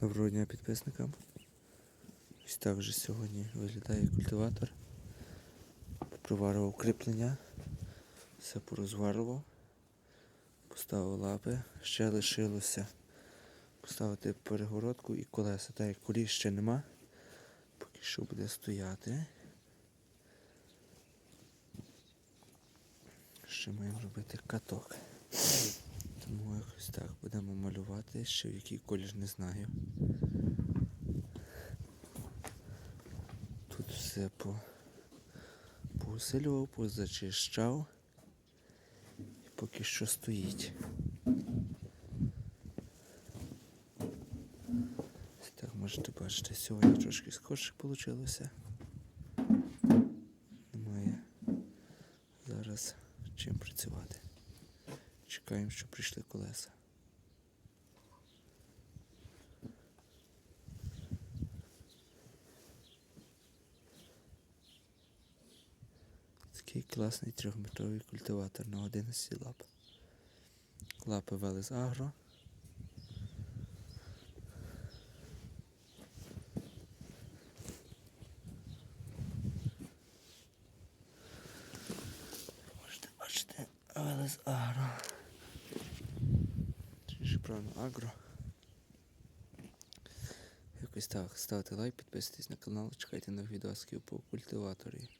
Доброго дня підписникам. Ось так вже сьогодні виглядає культиватор. Проварував кріплення, все порозварував, поставив лапи, ще лишилося поставити перегородку і колеса. Так як коліс ще нема, поки що буде стояти. Ще маємо робити каток. Тому якось так будемо малювати, ще в який колір не знаю. Тут все по поусилював, позачищав і поки що стоїть. Так, можете бачити, сьогодні трошки скорше вийшло. Немає зараз чим працювати. Чекаємо, що прийшли колеса. Такий класний трьохметровий культиватор на 11 лап. Лапи Велес Агро. Можете бачити Велес Агро. Чи ж правильно агро. Якось так. Ставте лайк, підписуйтесь на канал, чекайте нових відео по культиваторі.